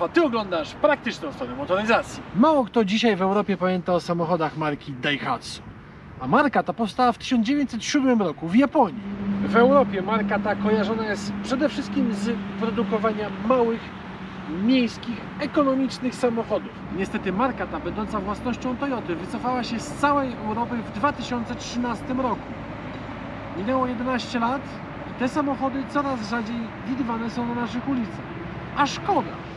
A Ty oglądasz praktyczną stronę motoryzacji. Mało kto dzisiaj w Europie pamięta o samochodach marki Daihatsu. A marka ta powstała w 1907 roku w Japonii. W Europie marka ta kojarzona jest przede wszystkim z produkowania małych, miejskich, ekonomicznych samochodów. Niestety marka ta, będąca własnością Toyoty, wycofała się z całej Europy w 2013 roku. Minęło 11 lat i te samochody coraz rzadziej widywane są na naszych ulicach. A szkoda.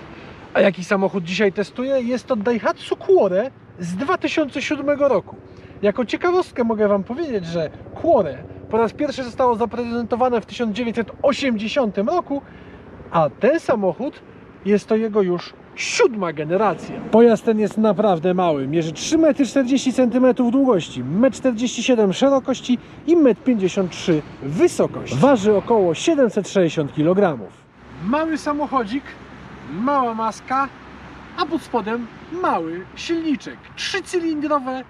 A jaki samochód dzisiaj testuję? Jest to Daihatsu Quore z 2007 roku. Jako ciekawostkę mogę Wam powiedzieć, że Quore po raz pierwszy zostało zaprezentowane w 1980 roku, a ten samochód jest to jego już siódma generacja. Pojazd ten jest naprawdę mały. Mierzy 3,40 cm długości, 1,47 m szerokości i 1,53 m wysokości. Waży około 760 kg. Mały samochodzik, mała maska, a pod spodem mały silniczek. Trzycylindrowe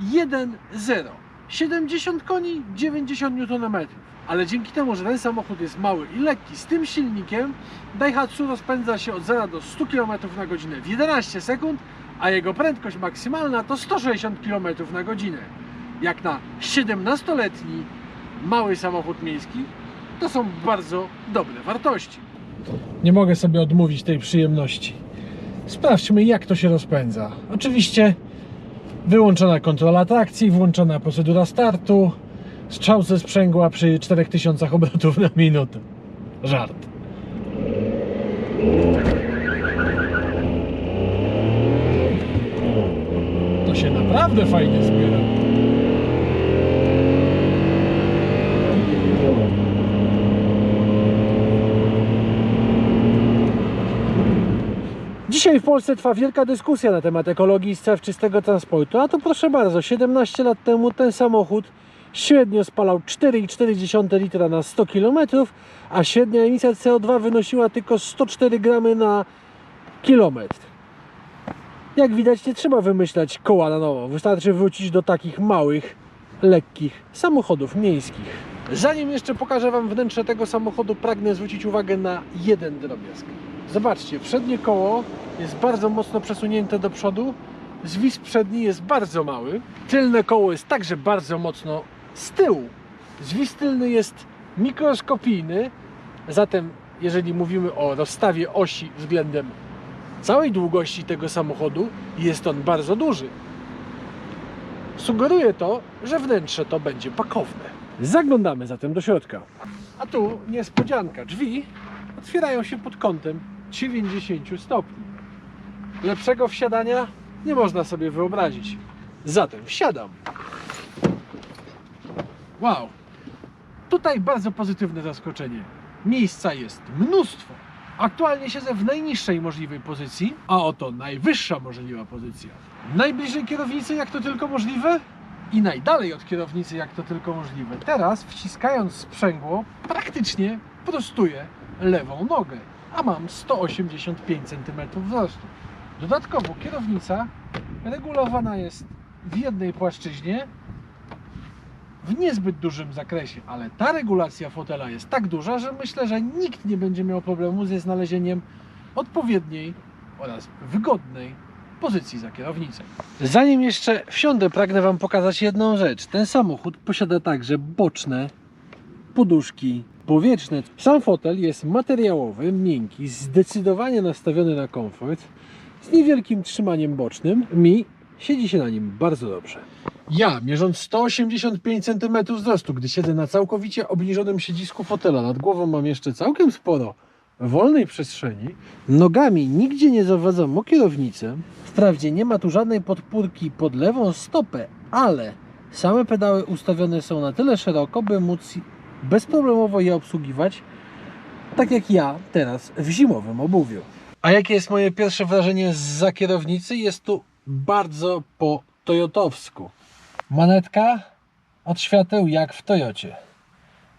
1.0. 70 koni, 90 Nm. Ale dzięki temu, że ten samochód jest mały i lekki z tym silnikiem, Daihatsu rozpędza się od 0 do 100 km na godzinę w 11 sekund, a jego prędkość maksymalna to 160 km na godzinę. Jak na 17-letni mały samochód miejski, to są bardzo dobre wartości. Nie mogę sobie odmówić tej przyjemności. Sprawdźmy, jak to się rozpędza. Oczywiście wyłączona kontrola trakcji, włączona procedura startu, strzał ze sprzęgła przy 4000 obrotów na minutę. Żart. To się naprawdę fajnie zbiera. Dzisiaj w Polsce trwa wielka dyskusja na temat ekologii i spraw czystego transportu, a to proszę bardzo, 17 lat temu ten samochód średnio spalał 4,4 litra na 100 km, a średnia emisja CO2 wynosiła tylko 104 gramy na kilometr. Jak widać, nie trzeba wymyślać koła na nowo, wystarczy wrócić do takich małych, lekkich samochodów miejskich. Zanim jeszcze pokażę Wam wnętrze tego samochodu, pragnę zwrócić uwagę na jeden drobiazg. Zobaczcie, przednie koło jest bardzo mocno przesunięte do przodu, zwis przedni jest bardzo mały, tylne koło jest także bardzo mocno z tyłu. Zwis tylny jest mikroskopijny, zatem jeżeli mówimy o rozstawie osi względem całej długości tego samochodu, jest on bardzo duży. Sugeruje to, że wnętrze to będzie pakowne. Zaglądamy zatem do środka. A tu niespodzianka. Drzwi otwierają się pod kątem 90 stopni. Lepszego wsiadania nie można sobie wyobrazić. Zatem wsiadam. Wow. Tutaj bardzo pozytywne zaskoczenie. Miejsca jest mnóstwo. Aktualnie siedzę w najniższej możliwej pozycji, a oto najwyższa możliwa pozycja. Najbliżej kierownicy jak to tylko możliwe i najdalej od kierownicy jak to tylko możliwe. Teraz wciskając sprzęgło praktycznie prostuję lewą nogę, a mam 185 cm wzrostu. Dodatkowo kierownica regulowana jest w jednej płaszczyźnie w niezbyt dużym zakresie, ale ta regulacja fotela jest tak duża, że myślę, że nikt nie będzie miał problemu ze znalezieniem odpowiedniej oraz wygodnej pozycji za kierownicą. Zanim jeszcze wsiądę, pragnę Wam pokazać jedną rzecz. Ten samochód posiada także boczne poduszki powietrzne. Sam fotel jest materiałowy, miękki, zdecydowanie nastawiony na komfort, z niewielkim trzymaniem bocznym. Mi siedzi się na nim bardzo dobrze. Ja, mierząc 185 cm wzrostu, gdy siedzę na całkowicie obniżonym siedzisku fotela, nad głową mam jeszcze całkiem sporo wolnej przestrzeni, nogami nigdzie nie zawadzam o kierownicę. Wprawdzie nie ma tu żadnej podpórki pod lewą stopę, ale same pedały ustawione są na tyle szeroko, by móc bezproblemowo je obsługiwać, tak jak ja teraz w zimowym obuwiu. A jakie jest moje pierwsze wrażenie za kierownicy? Jest tu bardzo po toyotowsku. Manetka od świateł jak w Toyocie.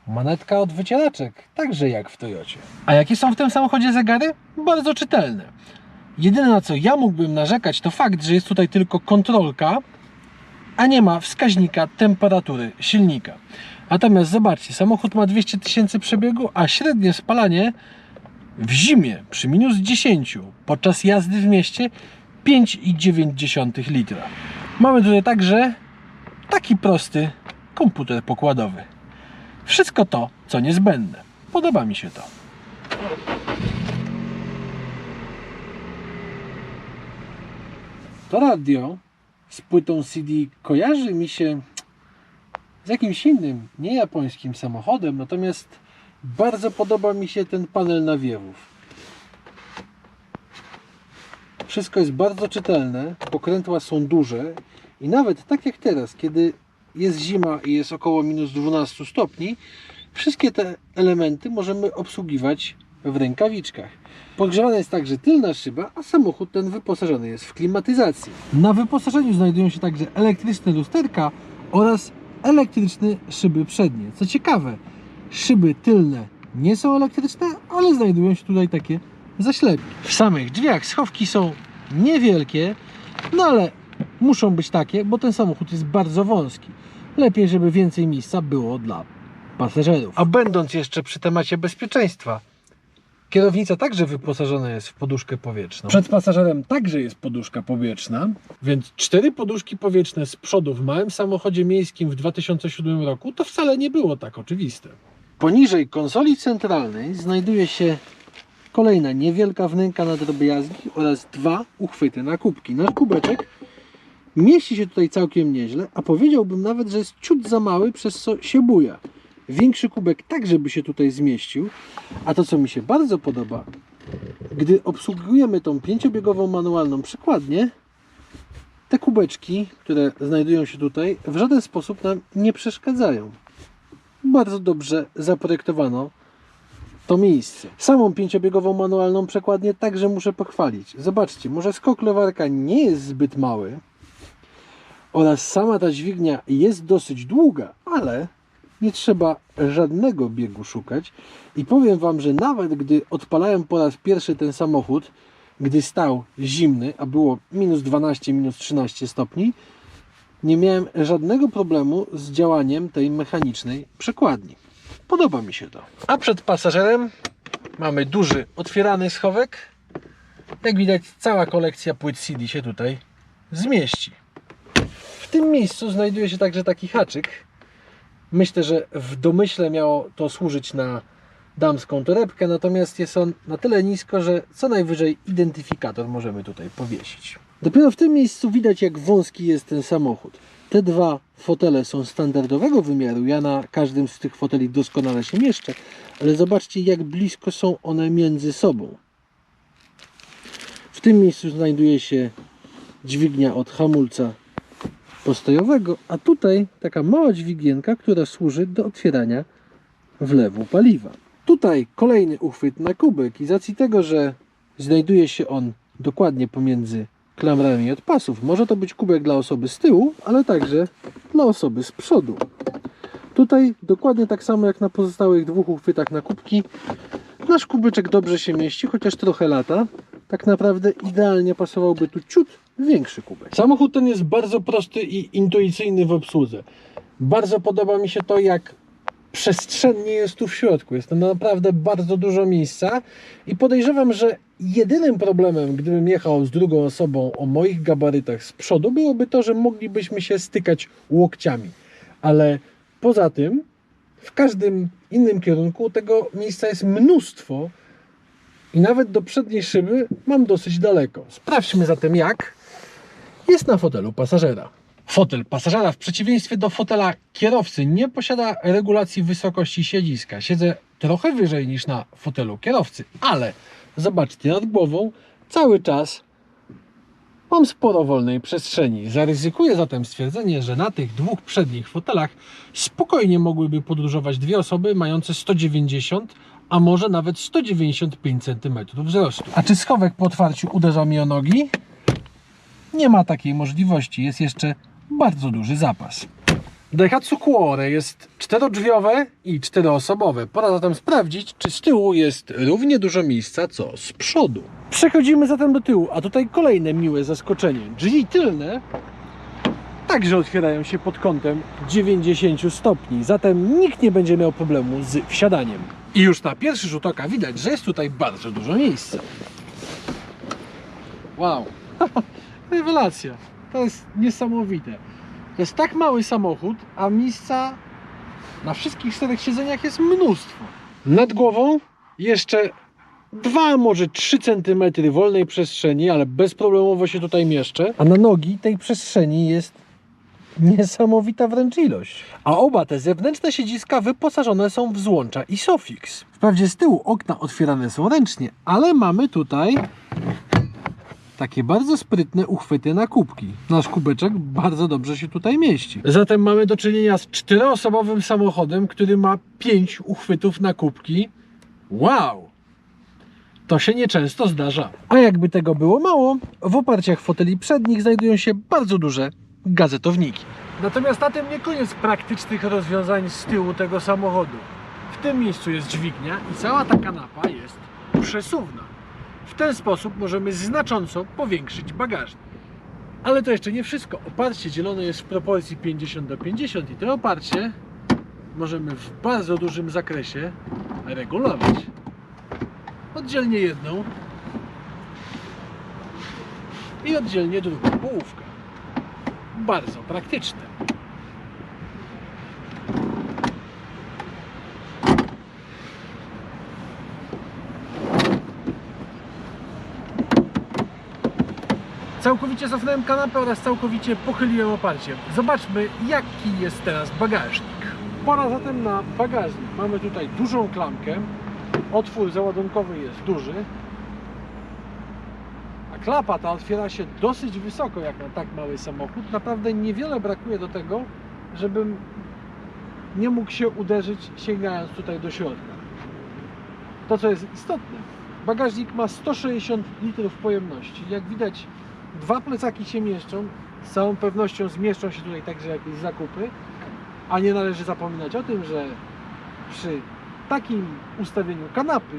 Manetka od wycieraczek także jak w Toyocie. A jakie są w tym samochodzie zegary? Bardzo czytelne. Jedyne na co ja mógłbym narzekać to fakt, że jest tutaj tylko kontrolka, a nie ma wskaźnika temperatury silnika. Natomiast zobaczcie, samochód ma 200 tysięcy przebiegu, a średnie spalanie W zimie przy minus 10 podczas jazdy w mieście 5,9 litra. Mamy tutaj także taki prosty komputer pokładowy. Wszystko to, co niezbędne. Podoba mi się to. To radio z płytą CD kojarzy mi się z jakimś innym, nie japońskim samochodem, natomiast bardzo podoba mi się ten panel nawiewów. Wszystko jest bardzo czytelne, pokrętła są duże i nawet tak jak teraz, kiedy jest zima i jest około minus 12 stopni, wszystkie te elementy możemy obsługiwać w rękawiczkach. Podgrzewana jest także tylna szyba, a samochód ten wyposażony jest w klimatyzację. Na wyposażeniu znajdują się także elektryczne lusterka oraz elektryczne szyby przednie. Co ciekawe, szyby tylne nie są elektryczne, ale znajdują się tutaj takie zaślepki. W samych drzwiach schowki są niewielkie, no ale muszą być takie, bo ten samochód jest bardzo wąski. Lepiej, żeby więcej miejsca było dla pasażerów. A będąc jeszcze przy temacie bezpieczeństwa, kierownica także wyposażona jest w poduszkę powietrzną. Przed pasażerem także jest poduszka powietrzna, więc cztery poduszki powietrzne z przodu w małym samochodzie miejskim w 2007 roku to wcale nie było tak oczywiste. Poniżej konsoli centralnej znajduje się kolejna niewielka wnęka na drobiazgi oraz dwa uchwyty na kubki. Nasz kubeczek mieści się tutaj całkiem nieźle, a powiedziałbym nawet, że jest ciut za mały, przez co się buja. Większy kubek także by się tutaj zmieścił, a to co mi się bardzo podoba, gdy obsługujemy tą pięciobiegową manualną przykładnię, te kubeczki, które znajdują się tutaj, w żaden sposób nam nie przeszkadzają. Bardzo dobrze zaprojektowano to miejsce. Samą pięciobiegową manualną przekładnię także muszę pochwalić. Zobaczcie, może skok lewarka nie jest zbyt mały oraz sama ta dźwignia jest dosyć długa, ale nie trzeba żadnego biegu szukać i powiem Wam, że nawet gdy odpalałem po raz pierwszy ten samochód, gdy stał zimny, a było minus 12, minus 13 stopni, nie miałem żadnego problemu z działaniem tej mechanicznej przekładni. Podoba mi się to. A przed pasażerem mamy duży, otwierany schowek. Jak widać, cała kolekcja płyt CD się tutaj zmieści. W tym miejscu znajduje się także taki haczyk. Myślę, że w domyśle miało to służyć na damską torebkę, natomiast jest on na tyle nisko, że co najwyżej identyfikator możemy tutaj powiesić. Dopiero w tym miejscu widać, jak wąski jest ten samochód. Te dwa fotele są standardowego wymiaru. Ja na każdym z tych foteli doskonale się mieszczę, ale zobaczcie, jak blisko są one między sobą. W tym miejscu znajduje się dźwignia od hamulca postojowego, a tutaj taka mała dźwigienka, która służy do otwierania wlewu paliwa. Tutaj kolejny uchwyt na kubek i z racji tego, że znajduje się on dokładnie pomiędzy klamrami od pasów, może to być kubek dla osoby z tyłu, ale także dla osoby z przodu. Tutaj dokładnie tak samo jak na pozostałych dwóch uchwytach na kubki, nasz kubeczek dobrze się mieści, chociaż trochę lata. Tak naprawdę idealnie pasowałby tu ciut większy kubek. Samochód ten jest bardzo prosty i intuicyjny w obsłudze. Bardzo podoba mi się to, jak przestrzennie jest tu w środku. Jest tam naprawdę bardzo dużo miejsca i podejrzewam, że jedynym problemem, gdybym jechał z drugą osobą o moich gabarytach z przodu, byłoby to, że moglibyśmy się stykać łokciami. Ale poza tym, w każdym innym kierunku tego miejsca jest mnóstwo i nawet do przedniej szyby mam dosyć daleko. Sprawdźmy zatem jak jest na fotelu pasażera. Fotel pasażera w przeciwieństwie do fotela kierowcy nie posiada regulacji wysokości siedziska. Siedzę trochę wyżej niż na fotelu kierowcy, ale zobaczcie nad głową cały czas mam sporo wolnej przestrzeni. Zaryzykuję zatem stwierdzenie, że na tych dwóch przednich fotelach spokojnie mogłyby podróżować dwie osoby mające 190 a może nawet 195 cm wzrostu. A czy schowek po otwarciu uderza mi o nogi? Nie ma takiej możliwości. Jest jeszcze bardzo duży zapas. Daihatsu Cuore jest czterodrzwiowe i czteroosobowe. Pora zatem sprawdzić, czy z tyłu jest równie dużo miejsca, co z przodu. Przechodzimy zatem do tyłu, a tutaj kolejne miłe zaskoczenie. Drzwi tylne także otwierają się pod kątem 90 stopni, zatem nikt nie będzie miał problemu z wsiadaniem. I już na pierwszy rzut oka widać, że jest tutaj bardzo dużo miejsca. Wow, rewelacja. To jest niesamowite. To jest tak mały samochód, a miejsca na wszystkich czterech siedzeniach jest mnóstwo. Nad głową jeszcze 2, może 3 cm wolnej przestrzeni, ale bezproblemowo się tutaj mieszczę. A na nogi tej przestrzeni jest niesamowita wręcz ilość. A oba te zewnętrzne siedziska wyposażone są w złącza i Sofix. Wprawdzie z tyłu okna otwierane są ręcznie, ale mamy tutaj takie bardzo sprytne uchwyty na kubki. Nasz kubeczek bardzo dobrze się tutaj mieści. Zatem mamy do czynienia z czteroosobowym samochodem, który ma pięć uchwytów na kubki. Wow! To się nieczęsto zdarza. A jakby tego było mało, w oparciach foteli przednich znajdują się bardzo duże gazetowniki. Natomiast na tym nie koniec praktycznych rozwiązań z tyłu tego samochodu. W tym miejscu jest dźwignia i cała ta kanapa jest przesuwna. W ten sposób możemy znacząco powiększyć bagażnik. Ale to jeszcze nie wszystko. Oparcie dzielone jest w proporcji 50 do 50 i to oparcie możemy w bardzo dużym zakresie regulować. Oddzielnie jedną i oddzielnie drugą połówkę. Bardzo praktyczne. Całkowicie cofnąłem kanapę oraz całkowicie pochyliłem oparcie. Zobaczmy, jaki jest teraz bagażnik. Pora zatem na bagażnik. Mamy tutaj dużą klamkę. Otwór załadunkowy jest duży. A klapa ta otwiera się dosyć wysoko, jak na tak mały samochód. Naprawdę niewiele brakuje do tego, żebym nie mógł się uderzyć, sięgając tutaj do środka. To, co jest istotne, bagażnik ma 160 litrów pojemności. Jak widać, dwa plecaki się mieszczą. Z całą pewnością zmieszczą się tutaj także jakieś zakupy. A nie należy zapominać o tym, że przy takim ustawieniu kanapy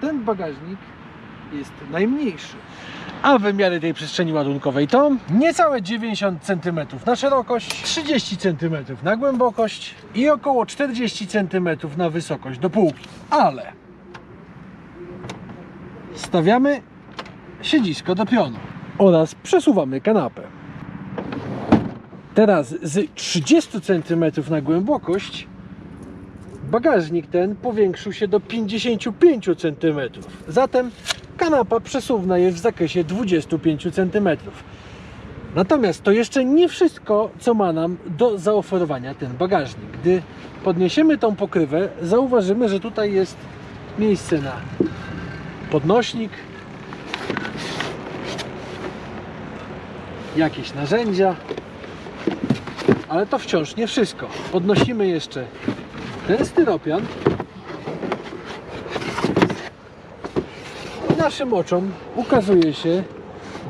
ten bagażnik jest najmniejszy. A wymiary tej przestrzeni ładunkowej to niecałe 90 cm na szerokość, 30 cm na głębokość i około 40 cm na wysokość do półki. Ale stawiamy siedzisko do pionu oraz przesuwamy kanapę. Teraz z 30 cm na głębokość bagażnik ten powiększył się do 55 cm. Zatem kanapa przesuwna jest w zakresie 25 cm. Natomiast to jeszcze nie wszystko, co ma nam do zaoferowania ten bagażnik. Gdy podniesiemy tą pokrywę, zauważymy, że tutaj jest miejsce na podnośnik, jakieś narzędzia, ale to wciąż nie wszystko. Podnosimy jeszcze ten styropian i naszym oczom ukazuje się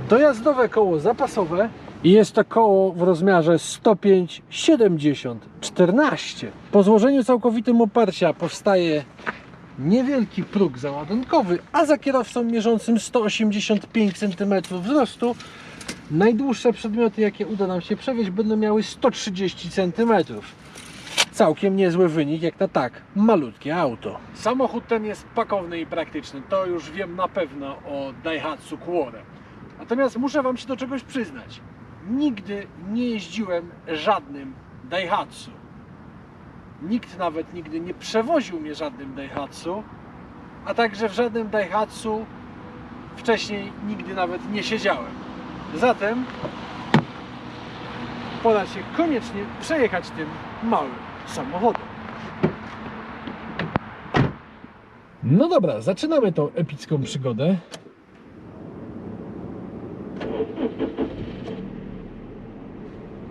dojazdowe koło zapasowe i jest to koło w rozmiarze 105 70 14. Po złożeniu całkowitym oparcia powstaje niewielki próg załadunkowy, a za kierowcą mierzącym 185 cm wzrostu najdłuższe przedmioty, jakie uda nam się przewieźć, będą miały 130 cm. Całkiem niezły wynik, jak na tak malutkie auto. Samochód ten jest pakowny i praktyczny. To już wiem na pewno o Daihatsu Quore. Natomiast muszę Wam się do czegoś przyznać. Nigdy nie jeździłem żadnym Daihatsu. Nikt nawet nigdy nie przewoził mnie żadnym Daihatsu, a także w żadnym Daihatsu wcześniej nigdy nawet nie siedziałem. Zatem pora się koniecznie przejechać tym małym samochodem. No dobra, zaczynamy tą epicką przygodę.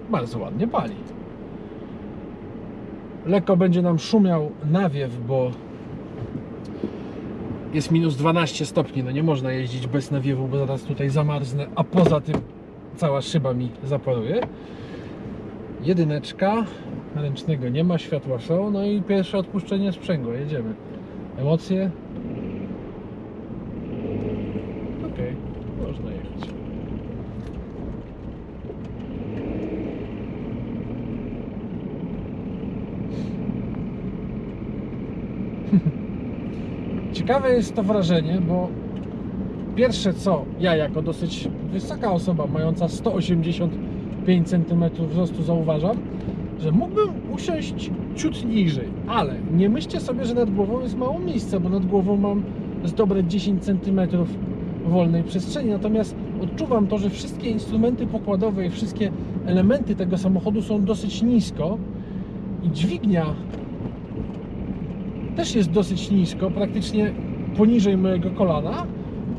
Bardzo ładnie pali. Lekko będzie nam szumiał nawiew, bo jest minus 12 stopni. No nie można jeździć bez nawiewu, bo zaraz tutaj zamarznę, a poza tym cała szyba mi zaparuje. Jedyneczka, ręcznego nie ma, światła są, no i pierwsze odpuszczenie sprzęgła, jedziemy. Emocje? Okej, można jechać. Ciekawe jest to wrażenie, bo pierwsze co ja jako dosyć wysoka osoba mająca 185 cm wzrostu zauważam, że mógłbym usiąść ciut niżej, ale nie myślcie sobie, że nad głową jest mało miejsca, bo nad głową mam z dobre 10 cm wolnej przestrzeni, natomiast odczuwam to, że wszystkie instrumenty pokładowe i wszystkie elementy tego samochodu są dosyć nisko i dźwignia też jest dosyć nisko, praktycznie poniżej mojego kolana.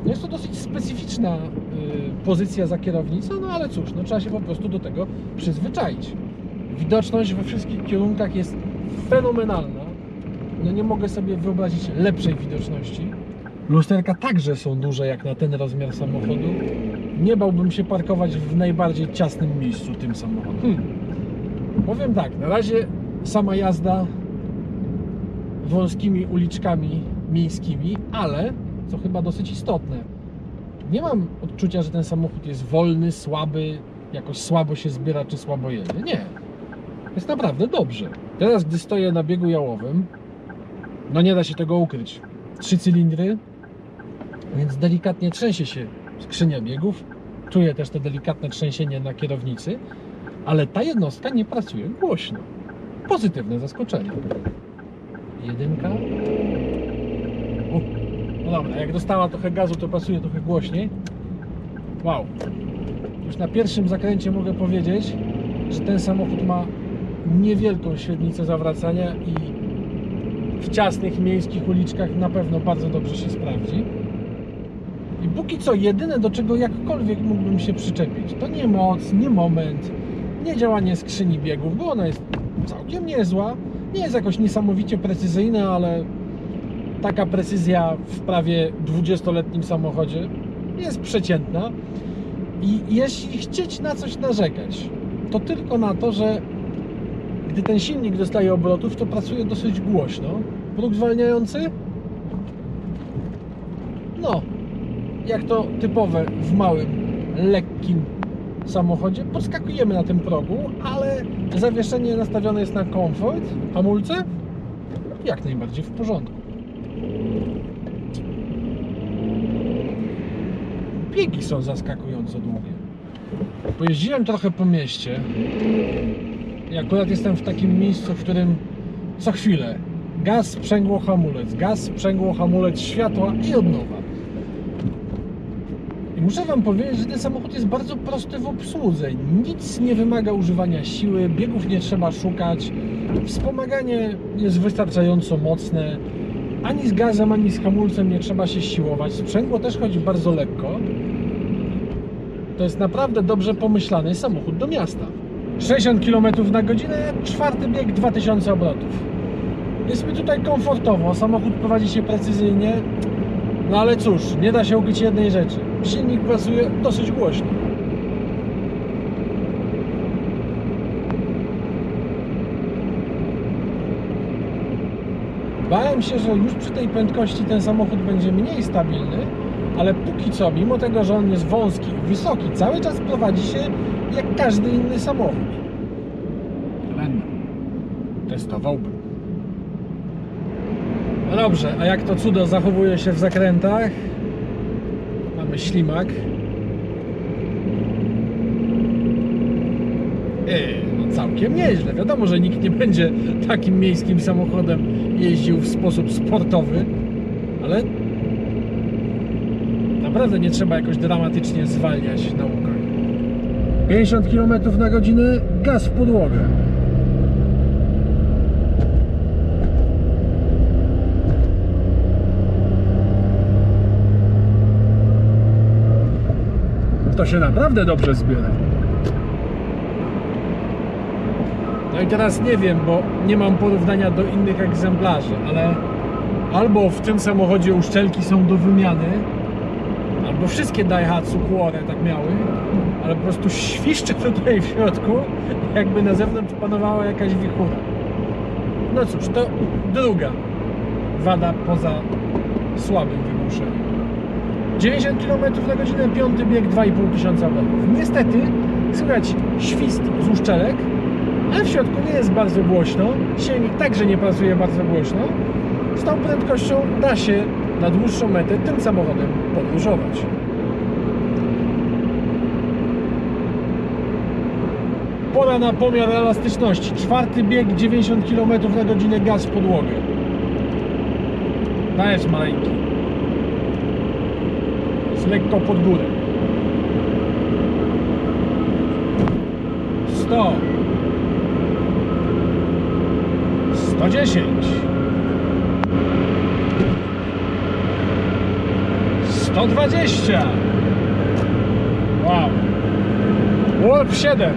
Jest to dosyć specyficzna y, pozycja za kierownicą, no ale cóż, no trzeba się po prostu do tego przyzwyczaić. Widoczność we wszystkich kierunkach jest fenomenalna. No nie mogę sobie wyobrazić lepszej widoczności. Lusterka także są duże jak na ten rozmiar samochodu. Nie bałbym się parkować w najbardziej ciasnym miejscu tym samochodem. Hmm. Powiem tak, na razie sama jazda wąskimi uliczkami miejskimi, ale co chyba dosyć istotne, nie mam odczucia, że ten samochód jest wolny, słaby, jakoś słabo się zbiera czy słabo jedzie. Nie. Jest naprawdę dobrze. Teraz, gdy stoję na biegu jałowym, no nie da się tego ukryć. Trzy cylindry, więc delikatnie trzęsie się skrzynia biegów. Czuję też to delikatne trzęsienie na kierownicy, ale ta jednostka nie pracuje głośno. Pozytywne zaskoczenie. Jedynka. U. No dobra, jak dostała trochę gazu, to pasuje trochę głośniej. Wow. Już na pierwszym zakręcie mogę powiedzieć, że ten samochód ma niewielką średnicę zawracania i w ciasnych miejskich uliczkach na pewno bardzo dobrze się sprawdzi. I póki co jedyne do czego jakkolwiek mógłbym się przyczepić, to nie moc, nie moment, nie działanie skrzyni biegów, bo ona jest całkiem niezła. Nie jest jakoś niesamowicie precyzyjna, ale taka precyzja w prawie 20-letnim samochodzie jest przeciętna. I jeśli chcieć na coś narzekać, to tylko na to, że gdy ten silnik dostaje obrotów, to pracuje dosyć głośno. Próg zwalniający? No, jak to typowe w małym, lekkim samochodzie, podskakujemy na tym progu, ale zawieszenie nastawione jest na komfort. Hamulce? Jak najbardziej w porządku. Biegi są zaskakująco długie. Pojeździłem trochę po mieście i akurat jestem w takim miejscu, w którym co chwilę gaz, sprzęgło, hamulec, gaz, sprzęgło, hamulec, światła i od nowa. I muszę Wam powiedzieć, że ten samochód jest bardzo prosty w obsłudze. Nic nie wymaga używania siły, biegów nie trzeba szukać. Wspomaganie jest wystarczająco mocne. Ani z gazem, ani z hamulcem nie trzeba się siłować. Sprzęgło też chodzi bardzo lekko. To jest naprawdę dobrze pomyślany samochód do miasta. 60 km na godzinę, czwarty bieg 2000 obrotów. Jest mi tutaj komfortowo, samochód prowadzi się precyzyjnie, no ale cóż, nie da się ukryć jednej rzeczy. Silnik pracuje dosyć głośno. Bałem się, że już przy tej prędkości ten samochód będzie mniej stabilny, ale póki co, mimo tego, że on jest wąski wysoki, cały czas prowadzi się jak każdy inny samochód. Będę. Testowałbym. No dobrze, a jak to cudo zachowuje się w zakrętach? Ślimak. No całkiem nieźle. Wiadomo, że nikt nie będzie takim miejskim samochodem jeździł w sposób sportowy, ale naprawdę nie trzeba jakoś dramatycznie zwalniać na łukach. 50 km na godzinę, gaz w podłogę. To się naprawdę dobrze zbiera. No i teraz nie wiem, bo nie mam porównania do innych egzemplarzy, ale albo w tym samochodzie uszczelki są do wymiany, albo wszystkie Daihatsu Cuore tak miały, ale po prostu świszczy tutaj w środku, jakby na zewnątrz panowała jakaś wichura. No cóż, to druga wada poza słabym wygłuszeniem. 90 km na godzinę, piąty bieg 2,5 tysiąca metrów. Niestety słychać świst z uszczelek, ale w środku nie jest bardzo głośno. Silnik także nie pracuje bardzo głośno. Z tą prędkością da się na dłuższą metę tym samochodem podróżować. Pora na pomiar elastyczności. Czwarty bieg 90 km na godzinę gaz w podłogę. Dajesz maleńki. Jest lekko pod górę. 100 110 120 Wow. Wolf 7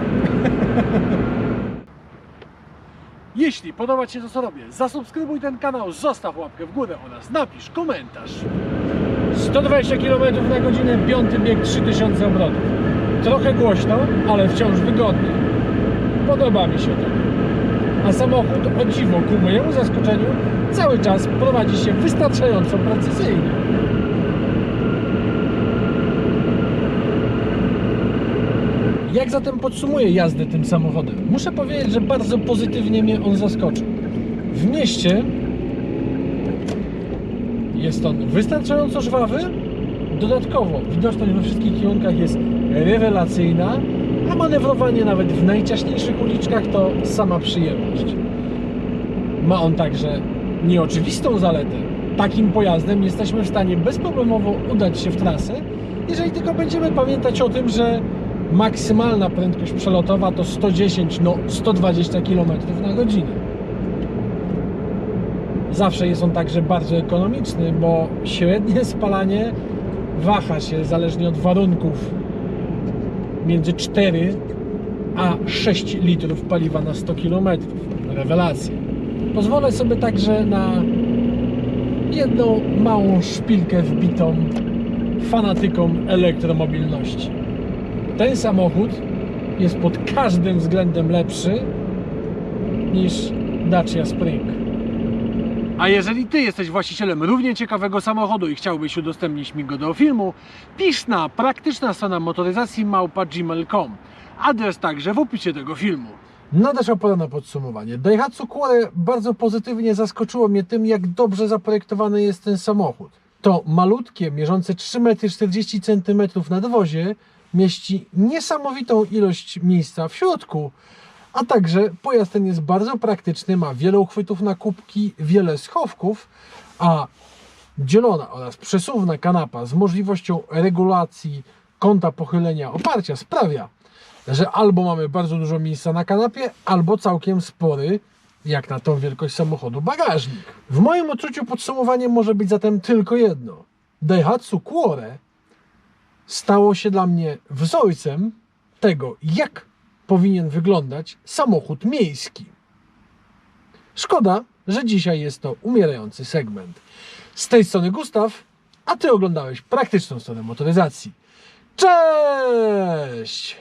Jeśli podoba Ci się to co robię, zasubskrybuj ten kanał, zostaw łapkę w górę oraz napisz komentarz 120 km na godzinę, piąty bieg 3000 obrotów Trochę głośno, ale wciąż wygodnie Podoba mi się to a samochód, o dziwo ku mojemu zaskoczeniu, cały czas prowadzi się wystarczająco precyzyjnie. Jak zatem podsumuję jazdę tym samochodem? Muszę powiedzieć, że bardzo pozytywnie mnie on zaskoczył. W mieście jest on wystarczająco żwawy. Dodatkowo widoczność we wszystkich kierunkach jest rewelacyjna, a manewrowanie nawet w najciaśniejszych uliczkach to sama przyjemność. Ma on także nieoczywistą zaletę. Takim pojazdem jesteśmy w stanie bezproblemowo udać się w trasę, jeżeli tylko będziemy pamiętać o tym, że maksymalna prędkość przelotowa to 110, no 120 km na godzinę. Zawsze jest on także bardzo ekonomiczny, bo średnie spalanie waha się zależnie od warunków między 4 a 6 litrów paliwa na 100 km. Rewelacja. Pozwolę sobie także na jedną małą szpilkę wbitą fanatykom elektromobilności. Ten samochód jest pod każdym względem lepszy niż Dacia Spring. A jeżeli Ty jesteś właścicielem równie ciekawego samochodu i chciałbyś udostępnić mi go do filmu, pisz na praktyczna strona motoryzacji małpa gmail.com. Adres także w opisie tego filmu. Nadeszła pora na podsumowanie. Daihatsu Quore bardzo pozytywnie zaskoczyło mnie tym, jak dobrze zaprojektowany jest ten samochód. To malutkie, mierzące 3,40 m na dowozie mieści niesamowitą ilość miejsca w środku, a także pojazd ten jest bardzo praktyczny, ma wiele uchwytów na kubki, wiele schowków, a dzielona oraz przesuwna kanapa z możliwością regulacji kąta pochylenia oparcia sprawia, że albo mamy bardzo dużo miejsca na kanapie, albo całkiem spory, jak na tą wielkość samochodu, bagażnik. W moim odczuciu podsumowanie może być zatem tylko jedno. Daihatsu Quore stało się dla mnie wzorcem tego, jak powinien wyglądać samochód miejski. Szkoda, że dzisiaj jest to umierający segment. Z tej strony Gustaw, a Ty oglądałeś praktyczną stronę motoryzacji. Cześć!